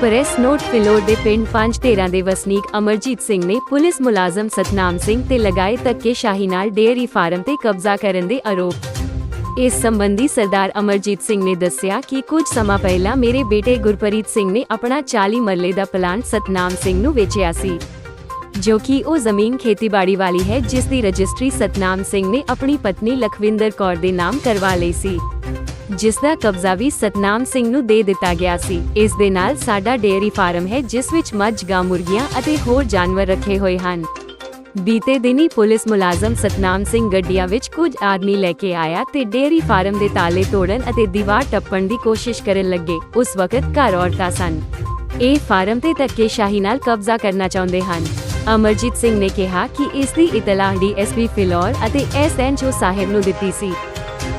Press note Phillaur ਦੇ ਪਿੰਡ ਪੰਜ ਢੇਰਾਂ ਦੇ ਵਸਨੀਕ ਅਮਰਜੀਤ ਸਿੰਘ ਨੇ ਪੁਲਿਸ ਮੁਲਾਜ਼ਮ ਸਤਨਾਮ ਸਿੰਘ ਤੇ ਲਗਾਏ ਧੱਕੇਸ਼ਾਹੀ ਨਾਲ ਡੇਅਰੀ ਫਾਰਮ ਤੇ ਕਬਜ਼ਾ ਕਰਨ ਦੇ ਆਰੋਪ। ਇਸ ਸੰਬੰਧੀ ਸਰਦਾਰ ਅਮਰਜੀਤ ਸਿੰਘ ਨੇ ਦੱਸਿਆ ਕਿ ਕੁਝ ਸਮਾਂ ਪਹਿਲਾਂ ਮੇਰੇ ਬੇਟੇ ਗੁਰਪ੍ਰੀਤ ਸਿੰਘ ਨੇ ਆਪਣਾ 40 ਮਰਲੇ ਦਾ ਪਲਾਂਟ ਸਤਨਾਮ ਸਿੰਘ ਨੂੰ ਵੇਚਿਆ ਸੀ, ਜੋ ਕਿ ਉਹ ਜ਼ਮੀਨ ਖੇਤੀਬਾੜੀ ਵਾਲੀ ਹੈ, ਜਿਸ ਦੀ ਰਜਿਸਟਰੀ ਸਤਨਾਮ ਸਿੰਘ ਨੇ ਆਪਣੀ ਪਤਨੀ ਲਖਵਿੰਦਰ ਕੌਰ ਦੇ ਨਾਮ ਕਰਵਾ ਲਈ ਸੀ। ਜਿਸ ਦਾ ਕਬਜ਼ਾ ਵੀ ਸਤਨਾਮ ਸਿੰਘ ਨੂੰ ਦੇ ਦਿੱਤਾ ਗਿਆ ਸੀ। ਇਸ ਦੇ ਨਾਲ ਸਾਡਾ ਡੇਅਰੀ ਫਾਰਮ ਹੈ, ਜਿਸ ਵਿੱਚ ਮੱਝ, ਗਾਂ, ਮੁਰਗੀਆਂ ਅਤੇ ਹੋਰ ਜਾਨਵਰ ਰੱਖੇ ਹੋਏ ਹਨ। ਬੀਤੇ ਦਿਨੀ ਪੁਲਿਸ ਮੁਲਾਜ਼ਮ ਸਤਨਾਮ ਸਿੰਘ ਗੱਡੀਆਂ ਵਿੱਚ ਕੁਝ ਆਦਮੀ ਲੈ ਕੇ ਆਇਆ ਤੇ ਡੇਅਰੀ ਫਾਰਮ ਦੇ ਤਾਲੇ ਤੋੜਨ ਅਤੇ ਦੀਵਾਰ ਟੱਪਣ ਦੀ ਕੋਸ਼ਿਸ਼ ਕਰਨ ਲੱਗੇ। ਉਸ ਵਕਤ ਘਰ ਔਰਤਾਂ ਸਨ। ਇਹ ਫਾਰਮ ਤੇ ਧੱਕੇਸ਼ਾਹੀ ਨਾਲ ਕਬਜ਼ਾ ਕਰਨਾ ਚਾਹੁੰਦੇ ਹਨ। ਅਮਰਜੀਤ ਸਿੰਘ ਨੇ ਕਿਹਾ ਕਿ ਇਸ ਦੀ ਇਤਲਾਹ ਡੀਐਸਪੀ ਫਿਲੌਰ ਅਤੇ ਐਸਐਨਚਓ ਸਾਹਿਬ ਨੂੰ ਦਿੱਤੀ ਸੀ।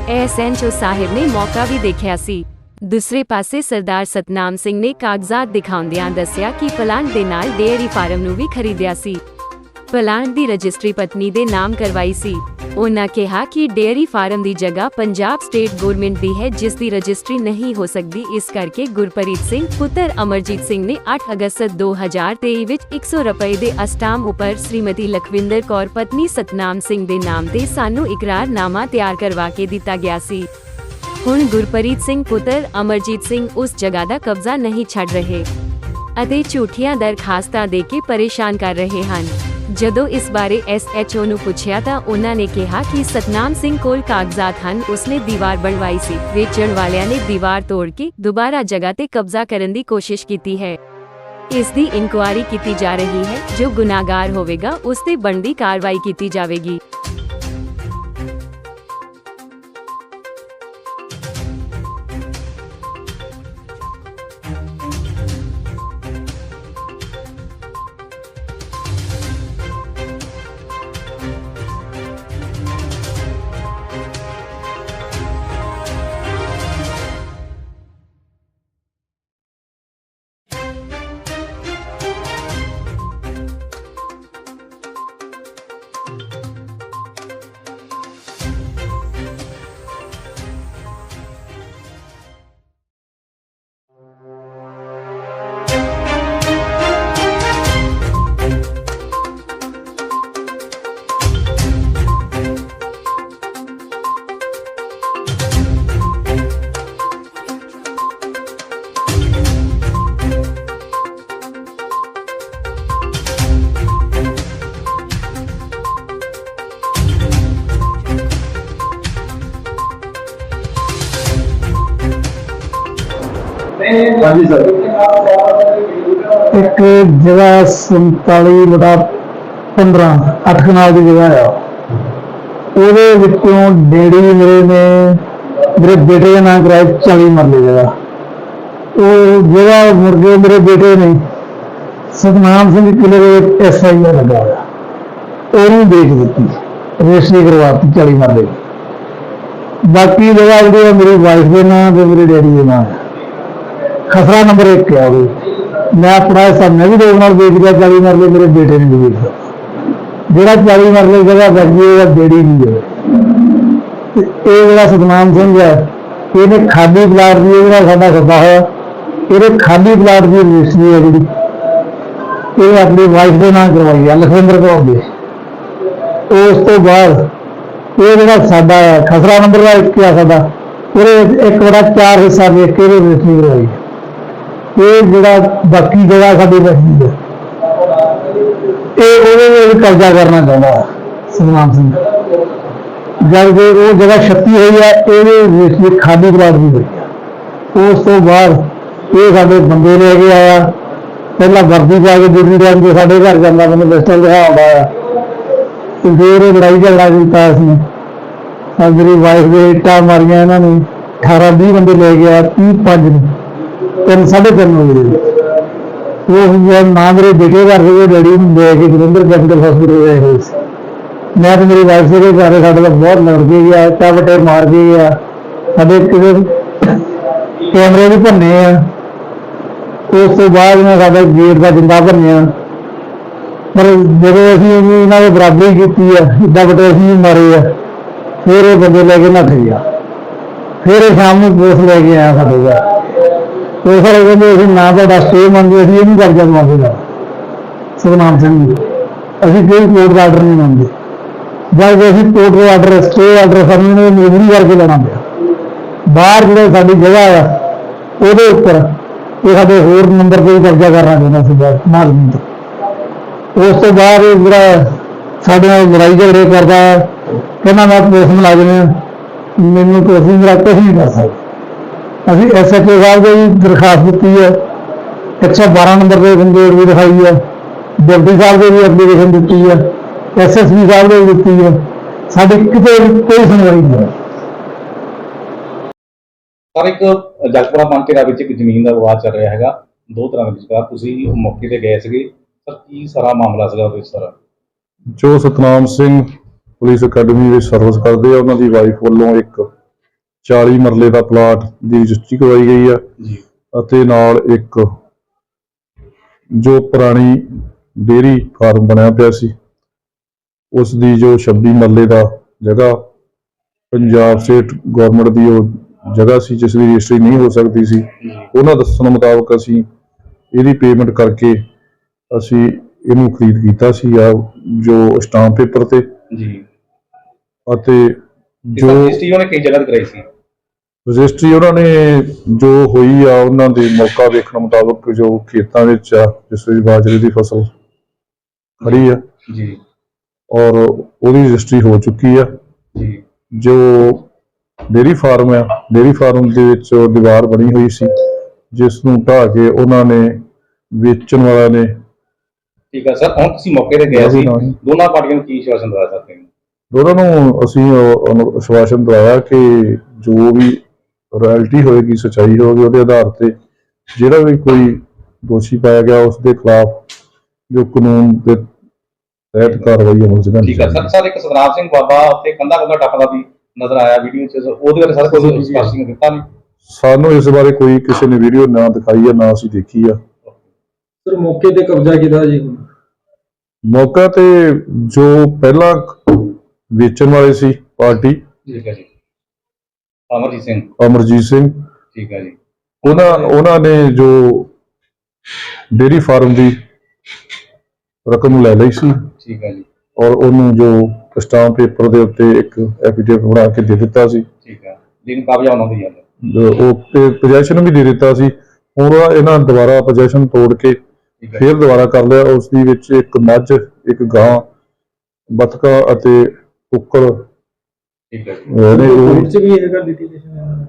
ਐਸਐਨਚਓ ਸਾਹਿਬ ਨੇ ਮੌਕਾ ਵੀ ਦੇਖਿਆ ਸੀ। ਦੂਸਰੇ ਪਾਸੇ ਸਰਦਾਰ ਸਤਨਾਮ ਸਿੰਘ ਨੇ ਕਾਗਜ਼ਾਤ ਦਿਖਾਉਂਦਿਆਂ ਦੱਸਿਆ ਕਿ ਪਲਾਂਟ ਦੇ ਨਾਲ ਡੇਅਰੀ ਫਾਰਮ ਨੂੰ ਵੀ ਖਰੀਦਿਆ ਸੀ। ਪਲਾਂਟ ਦੀ ਰਜਿਸਟਰੀ ਪਤਨੀ ਦੇ ਨਾਮ ਕਰਵਾਈ ਸੀ। ਉਹਨਾਂ ਕਿਹਾ ਕਿ ਡੇਅਰੀ ਫਾਰਮ ਦੀ ਜਗ੍ਹਾ ਪੰਜਾਬ ਸਟੇਟ ਗਵਰਨਮੈਂਟ ਦੀ ਹੈ, ਜਿਸ ਦੀ ਰਜਿਸਟਰੀ ਨਹੀਂ ਹੋ ਸਕਦੀ। ਇਸ ਕਰਕੇ ਗੁਰਪ੍ਰੀਤ ਸਿੰਘ, ਪੁੱਤਰ ਅਮਰਜੀਤ ਸਿੰਘ ਨੇ 8 ਅਗਸਤ 2023 ਵਿੱਚ 100 ਰੁਪਏ ਦੇ ਅਸਟਾਮ ਉੱਪਰ ਸ਼੍ਰੀਮਤੀ ਲਖਵਿੰਦਰ ਕੌਰ, ਪਤਨੀ ਸਤਨਾਮ ਸਿੰਘ ਦੇ ਨਾਮ ਤੇ ਸਾਨੂੰ ਇਕਰਾਰਨਾਮਾ ਤਿਆਰ ਕਰਵਾ ਕੇ ਦਿੱਤਾ ਗਿਆ ਸੀ। ਹੁਣ ਗੁਰਪ੍ਰੀਤ ਸਿੰਘ, ਪੁੱਤਰ ਅਮਰਜੀਤ ਸਿੰਘ ਉਸ ਜਗ੍ਹਾ ਦਾ ਕਬਜ਼ਾ ਨਹੀਂ ਛੱਡ ਰਹੇ ਅਤੇ ਝੂਠੀਆਂ ਦਰਖਾਸਤਾਂ ਦੇ ਕੇ ਪਰੇਸ਼ਾਨ ਕਰ ਰਹੇ ਹਨ। ਜਦੋਂ ਇਸ ਬਾਰੇ ਐਸਐਚਓ ਨੂੰ ਪੁੱਛਿਆ ਤਾਂ ਉਹਨਾਂ ਨੇ ਕਿਹਾ ਕਿ ਸਤਨਾਮ ਸਿੰਘ ਕੋਲ ਕਾਗਜ਼ਾਤ ਹਨ। ਉਸਨੇ ਦੀਵਾਰ ਬਣਵਾਈ ਸੀ। ਵੇਚਣ ਵਾਲਿਆਂ ਨੇ ਦੀਵਾਰ ਤੋੜ ਕੇ ਦੁਬਾਰਾ ਜਗ੍ਹਾ ਤੇ ਕਬਜ਼ਾ ਕਰਨ ਦੀ ਕੋਸ਼ਿਸ਼ ਕੀਤੀ ਹੈ। ਇਸ ਦੀ ਇਨਕੁਆਇਰੀ ਕੀਤੀ ਜਾ ਰਹੀ ਹੈ। ਜੋ ਗੁਨਾਹਗਾਰ ਹੋਵੇਗਾ, ਉਸ ਤੇ ਬਣਦੀ ਕਾਰਵਾਈ ਕੀਤੀ ਜਾਵੇਗੀ। ਹਾਂਜੀ, ਸਰ। ਇੱਕ ਜਗ੍ਹਾ 47 ਬਟਾ 15 ਅੱਠ ਕਨਾਲ ਦੀ ਜਗ੍ਹਾ ਆ। ਉਹਦੇ ਵਿੱਚੋਂ ਡੈਡੀ ਮੇਰੇ ਨੇ, ਮੇਰੇ ਬੇਟੇ ਦਾ ਨਾਮ ਕਰਾਇਆ 40 ਮਰਲੇ ਜਗ੍ਹਾ। ਉਹ ਜਗ੍ਹਾ ਮੁਰਗੇ ਮੇਰੇ ਬੇਟੇ ਨੇ, ਸਤਨਾਮ ਸਿੰਘ ਕਿਲੇ ਦੇ ਐਸਆਈ ਦਾ ਲੱਗਾ ਹੋਇਆ। ਉਹਨੂੰ ਦੇਖ ਦਿੱਤੀ, ਰਜਿਸਟਰੀ ਕਰਵਾਤੀ 40 ਮਰਲੇ ਬਾਕੀ ਜਗ੍ਹਾ ਜਿਹੜੀ ਆ, ਮੇਰੀ ਵਾਈਫ ਦੇ ਨਾਮ ਤੇ ਮੇਰੇ ਡੈਡੀ ਦੇ ਨਾਮ ਹੈ ਖਸਰਾ ਨੰਬਰ 1 ਹੈ ਉਹ। ਮੈਂ ਆਪਣਾ ਹਿੱਸਾ ਮੈਂ ਵੀ ਦੋ ਨਾਲ ਵੇਚ ਗਿਆ 40 ਮਰਲੇ ਮੇਰੇ ਬੇਟੇ ਨੇ ਵੀ ਵੇਚਿਆ ਜਿਹੜਾ 40 ਮਰਲੇ ਜਗ੍ਹਾ ਬਚੀ ਉਹਦਾ ਬੇੜੀ ਨਹੀਂ ਹੈ ਇਹ ਜਿਹੜਾ ਸਤਨਾਮ ਸਿੰਘ ਹੈ ਇਹਨੇ ਖਾਲੀ ਪਲਾਟ ਦੀ ਜਿਹੜਾ ਸਾਡਾ ਸੱਦਾ ਹੋਇਆ। ਇਹਦੇ ਖਾਲੀ ਪਲਾਟ ਦੀ ਰਜਿਸਟਰੀ ਹੈ ਜਿਹੜੀ। ਇਹ ਆਪਣੀ ਵਾਈਫ ਦੇ ਨਾਂ ਕਰਵਾਈ ਹੈ ਲਖਵਿੰਦਰ ਕੌਰ ਦੇ। ਉਸ ਤੋਂ ਬਾਅਦ ਇਹ ਜਿਹੜਾ ਸਾਡਾ ਹੈ, ਖਸਰਾ ਨੰਬਰ ਦਾ ਇੱਕ ਆ ਸਾਡਾ ਉਹਦੇ ਵਿੱਚ ਇੱਕ ਬੜਾ ਚਾਰ ਹਿੱਸਾ ਵੇਖ ਕੇ ਇਹਦੇ ਰਜਿਸਟਰੀ ਕਰਵਾਈ। ਇਹ ਜਿਹੜਾ ਬਾਕੀ ਜਗ੍ਹਾ ਸਾਡੀ ਬਚੀ ਹੈ। ਇਹ ਉਹਦੇ ਵਿੱਚ ਕਬਜ਼ਾ ਕਰਨਾ ਚਾਹੁੰਦਾ ਹੈ, ਸਤਨਾਮ ਸਿੰਘ। ਜਦ ਕਿ ਉਹ ਜਗ੍ਹਾ ਛੱਤੀ ਹੋਈ ਹੈ, ਇਹਦੇ ਵਿੱਚ ਖਾਲੀ ਪਲਾਟ ਵੀ ਹੋਈ ਹੈ। ਉਸ ਤੋਂ ਬਾਅਦ ਇਹ ਸਾਡੇ ਬੰਦੇ ਲੈ ਕੇ ਆਇਆ। ਪਹਿਲਾਂ ਵਰਦੀ ਪਾ ਕੇ ਡਿਊਟੀ ਟਾਈਮ ਤੇ ਸਾਡੇ ਘਰ ਜਾਂਦਾ, ਮੈਨੂੰ ਪਿਸਟਲ ਦਿਖਾਉਂਦਾ ਆ ਤੇ ਫਿਰ ਇਹ ਲੜਾਈ ਝਗੜਾ ਕੀਤਾ ਇਸਨੇ ਮੇਰੀ ਵਾਈਫ ਦੇ ਇੱਟਾਂ ਮਾਰੀਆਂ ਇਹਨਾਂ ਨੇ। 18 20 ਬੰਦੇ ਲੈ ਗਿਆ 30 ਪੰਜ ਨੂੰ। ਤਿੰਨ, ਸਾਢੇ ਤਿੰਨ ਵਜੇ ਦੇ ਉਹ ਜਿਹੜਾ ਨਾਮ ਮੇਰੇ ਬੇਟੇ ਘਰ ਦੇ ਡੈਡੀ ਨੂੰ ਲੈ ਕੇ ਜਲੰਧਰ ਕੈਪੀਟਲ ਹਸਪੀਟਲ ਗਏ ਹੋਏ ਸੀ। ਮੈਂ ਤੇ ਮੇਰੀ ਵਾਈਫ ਦੇ ਘਰ ਸਾਡੇ ਦਾ ਬਹੁਤ ਲੜ ਕੇ ਗਿਆ ਟਾਵਟੇ ਮਾਰ ਕੇ ਗਿਆ ਸਾਡੇ ਕਿਤੇ ਕੈਮਰੇ ਵੀ ਭੰਨੇ ਆ। ਉਸ ਤੋਂ ਬਾਅਦ ਮੈਂ ਸਾਡਾ ਗੇਟ ਦਾ ਜਿੰਦਾ ਭੰਨਿਆ। ਪਰ ਜਦੋਂ ਅਸੀਂ ਇਹਨੂੰ ਇਹਨਾਂ ਦੇ ਬਰਾਬਰੀ ਕੀਤੀ ਆ ਇੱਦਾਂ ਬਟੇ ਅਸੀਂ ਵੀ ਮਾਰੇ ਆ, ਫਿਰ ਇਹ ਬੰਦੇ ਲੈ ਕੇ ਨੱਠ ਗਿਆ। ਫਿਰ ਇਹ ਸ਼ਾਮ ਨੂੰ ਪੁਲਿਸ ਲੈ ਕੇ ਆਇਆ ਸਾਡੇ ਘਰ। ਉਹ ਸਾਰੇ ਕਹਿੰਦੇ ਅਸੀਂ ਨਾ ਤੁਹਾਡਾ ਸਟੇ ਮੰਗਦੇ ਅਸੀਂ ਇਹ ਇਹਨੂੰ ਕਰਜ਼ਾ ਦਵਾਉਂਦੇ ਦਾ ਸੁਖਨਾਮ ਸਿੰਘ ਜੀ ਅਸੀਂ ਕੋਈ ਕੋਰਟ ਦਾ ਆਰਡਰ ਨਹੀਂ ਮੰਗਦੇ ਜਦ ਕਿ ਅਸੀਂ ਕੋਰਟ ਦਾ ਆਰਡਰ ਸਟੇ ਆਰਡਰ ਸਾਨੂੰ ਨੇ ਮਜਬੂਰੀ ਕਰਕੇ ਲੈਣਾ ਪਿਆ। ਬਾਹਰ ਜਿਹੜੇ ਸਾਡੀ ਜਗ੍ਹਾ ਆ ਉਹਦੇ ਉੱਪਰ ਇਹ ਸਾਡੇ ਹੋਰ ਨੰਬਰ ਤੇ ਹੀ ਕਬਜ਼ਾ ਕਰਨਾ ਚਾਹੁੰਦਾ ਸੀ ਬਾਹਰ ਮਾਲੂਮ ਤੋਂ ਉਸ ਤੋਂ ਬਾਅਦ ਇਹ ਜਿਹੜਾ ਸਾਡੇ ਨਾਲ ਲੜਾਈ ਝਗੜੇ ਕਰਦਾ ਹੈ, ਕਹਿੰਦਾ ਮੈਂ ਪੁਲਿਸ ਮੁਲਾਜ਼ਮ ਮੈਨੂੰ ਤੁਸੀਂ ਮੇਰਾ ਕੁਛ ਨਹੀਂ ਕਰ ਸਕਦੇ। ਅਸੀਂ ਐਸਐਚਓ ਸਾਹਿਬ ਦੇ ਵੀ ਦਰਖਾਸਤ ਦਿੱਤੀ ਹੈ। 112 ਨੰਬਰ ਦੇ ਕੰਪਲੇਂਟ ਵੀ ਦਿਖਾਈ ਹੈ। ਡਿਪਟੀ ਸਾਹਿਬ ਦੇ ਵੀ ਐਪਲੀਕੇਸ਼ਨ ਦਿੱਤੀ ਹੈ। ਐਸਐਸਪੀ ਸਾਹਿਬ ਦੇ ਵੀ ਦਿੱਤੀ ਹੈ। ਸਾਡੀ ਕਿਤੇ ਕੋਈ ਸੁਣਵਾਈ ਨਹੀਂ ਹੋਈ ਸਰ ਇੱਕ ਜਗਪੁਰਾ ਮੰਤੇਰਾ ਵਿੱਚ ਇੱਕ ਜ਼ਮੀਨ ਦਾ ਵਿਵਾਦ ਚੱਲ ਰਿਹਾ ਹੈਗਾ। ਦੋ ਤਰ੍ਹਾਂ ਦੇ ਵਿਚਕਾਰ ਤੁਸੀਂ ਮੌਕੇ ਤੇ ਗਏ ਸੀਗੇ। ਸਰ ਕੀ ਸਾਰਾ ਮਾਮਲਾ ਸੀਗਾ ਉਹਦੇ ਸਰ? ਜੋ ਸਤਨਾਮ ਸਿੰਘ ਪੁਲਿਸ ਅਕੈਡਮੀ ਵਿੱਚ ਸਰਵਿਸ ਕਰਦੇ ਆ ਉਹਨਾਂ ਦੀ ਵਾਈਫ ਵੱਲੋਂ ਇੱਕ 40 ਮਰਲੇ ਦਾ ਪਲਾਟ ਦੀ ਰਜਿਸਟਰੀ ਕਰਵਾਈ ਗਈ ਆ। ਜੀ। ਅਤੇ ਨਾਲ ਇੱਕ ਜੋ ਪੁਰਾਣੀ ਡੇਰੀ ਫਾਰਮ ਬਣਿਆ ਪਿਆ ਸੀ ਉਸ ਦੀ ਜੋ 26 ਮਰਲੇ ਦਾ ਜਗ੍ਹਾ ਪੰਜਾਬ ਸਟੇਟ ਗਵਰਨਮੈਂਟ ਦੀ ਉਹ ਜਗ੍ਹਾ ਸੀ ਜਿਸ ਦੀ ਰਜਿਸਟਰੀ ਨਹੀਂ ਹੋ ਸਕਦੀ ਸੀ। ਉਹਨਾਂ ਦੱਸਣ ਮੁਤਾਬਕ ਅਸੀਂ ਇਹਦੀ ਪੇਮੈਂਟ ਕਰਕੇ ਅਸੀਂ ਇਹਨੂੰ ਖਰੀਦ ਕੀਤਾ ਸੀ ਆ ਜੋ ਸਟਾਂਪ ਪੇਪਰ ਤੇ। ਜੀ। ਅਤੇ ਜੋ ਜੋ ਰਜਿਸਟਰੀ ਉਹਨੇ ਕਈ ਜਗ੍ਹਾ ਤੇ ਕਰਾਈ ਸੀ। ਰਜਿਸਟਰੀ ਉਹਨਾਂ ਨੇ ਜੋ ਹੋਈ ਆ ਉਹਨਾਂ ਦੇ ਮੌਕਾ ਵੇਖਣ ਮੁਤਾਬਕ ਜੋ ਖੇਤਾਂ ਵਿੱਚ ਆ ਜਿਸ ਵਿੱਚ ਬਾਜਰੇ ਦੀ ਫਸਲ ਖੜੀ ਆ। ਜੀ। ਔਰ ਉਹਦੀ ਰਜਿਸਟਰੀ ਹੋ ਚੁੱਕੀ ਆ। ਜੀ। ਜੋ ਡੇਰੀ ਫਾਰਮ ਆ ਡੇਰੀ ਫਾਰਮ ਦੇ ਵਿੱਚ ਦੀਵਾਰ ਬਣੀ ਹੋਈ ਸੀ ਜਿਸ ਨੂੰ ਢਾਹ ਕੇ ਉਹਨਾਂ ਨੇ ਵੇਚਣ ਵਾਲਾ ਨੇ ਠੀਕ ਹੈ ਸਰ ਹੁਣ ਤੁਸੀਂ ਮੌਕੇ ਤੇ ਗਏ ਸੀ। ਦੋਨਾਂ ਪਾਰਟੀਆਂ ਨੂੰ ਕੀ ਸ਼ਾਸਨ ਦਵਾ ਸਕਦੇ ਹੋ ਦੋਨਾਂ ਨੂੰ ਅਸੀਂ ਆਸ਼ਵਾਸਨ ਦਵਾਇਆ ਕਿ ਜੋ ਵੀ ਰਾਇਲਟੀ ਹੋਏਗੀ ਸਚਾਈ ਹੋਵੇਗੀ ਉਹਦੇ ਆਧਾਰ ਤੇ ਜਿਹੜਾ ਵੀ ਕੋਈ ਦੋਸ਼ੀ ਪਾਇਆ ਗਿਆ ਉਸ ਦੇ ਖਿਲਾਫ ਜੋ ਕਾਨੂੰਨ ਦੇ ਤਹਿਤ ਕਾਰਵਾਈ ਅਮਲ ਚ ਠੀਕ ਹੈ। ਸਰ ਸਰ ਇੱਕ ਸਤਨਾਮ ਸਿੰਘ ਬਾਬਾ ਉੱਥੇ ਕੰਧਾ ਕੰਧਾ ਟੱਪਦਾ ਵੀ ਨਜ਼ਰ ਆਇਆ ਵੀਡੀਓ 'ਚ ਉਹਦੇ ਬਾਰੇ ਸਰ ਕੋਈ ਸਪਸ਼ਟੀਕਰਨ ਦਿੱਤਾ ਨਹੀਂ ਸਾਨੂੰ ਇਸ ਬਾਰੇ ਕੋਈ ਕਿਸੇ ਨੇ ਵੀਡੀਓ ਨਾ ਦਿਖਾਈ ਹੈ ਨਾ ਅਸੀਂ ਦੇਖੀ ਆ। ਸਰ ਮੌਕੇ ਤੇ ਕਬਜ਼ਾ ਕੀਤਾ ਜੀ? ਮੌਕਾ ਤੇ ਜੋ ਪਹਿਲਾਂ ਵੇਚਣ ਵਾਲੇ ਸੀ ਪਾਰਟੀ ਠੀਕ ਹੈ ਜੀ। ਅਮਰਜੀਤ ਸਿੰਘ। ਅਮਰਜੀਤ ਸਿੰਘ। ਠੀਕ ਹੈ ਜੀ। ਉਹਨਾਂ ਉਹਨਾਂ ਨੇ ਜੋ ਡੇਰੀ ਫਾਰਮ ਦੀ ਰਕਮ ਲੈ ਲਈ ਸੀ। ਠੀਕ ਹੈ ਜੀ। ਔਰ ਉਹਨੂੰ ਜੋ ਸਟਾਂਪ ਪੇਪਰ ਦੇ ਉੱਤੇ ਇੱਕ ਐਫੀਡੇਵਿਟ ਬਣਾ ਕੇ ਦੇ ਦਿੱਤਾ ਸੀ। ਠੀਕ ਹੈ ਦਿਨ ਕਾਬਜਾ ਉਹਨਾਂ ਦੀ ਜਾਂਦਾ ਉਹ ਤੇ ਪੋਜੈਸ਼ਨ ਵੀ ਦੇ ਦਿੱਤਾ ਸੀ। ਹੁਣ ਇਹਨਾਂ ਦੁਬਾਰਾ ਪੋਜੈਸ਼ਨ ਤੋੜ ਕੇ ਫਿਰ ਦੁਬਾਰਾ ਕਰ ਲਿਆ। ਉਸ ਦੀ ਵਿੱਚ ਇੱਕ ਮੱਝ ਇੱਕ ਗਾਂ ਬਤਕਾ ਅਤੇ ਕੁੱਕੜ ਠੀਕ ਹੈ ਉਹ ਵੀ ਇਹ ਗੱਲ ਲਿਟੀਗੇਸ਼ਨ ਹੈ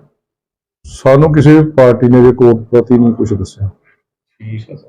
ਸਾਨੂੰ ਕਿਸੇ ਪਾਰਟੀ ਨੇ ਜੇ ਕੋਰਟ ਪ੍ਰਤੀ ਨਹੀਂ ਕੁਝ ਦੱਸਿਆ। ਠੀਕ ਹੈ ਸਰ।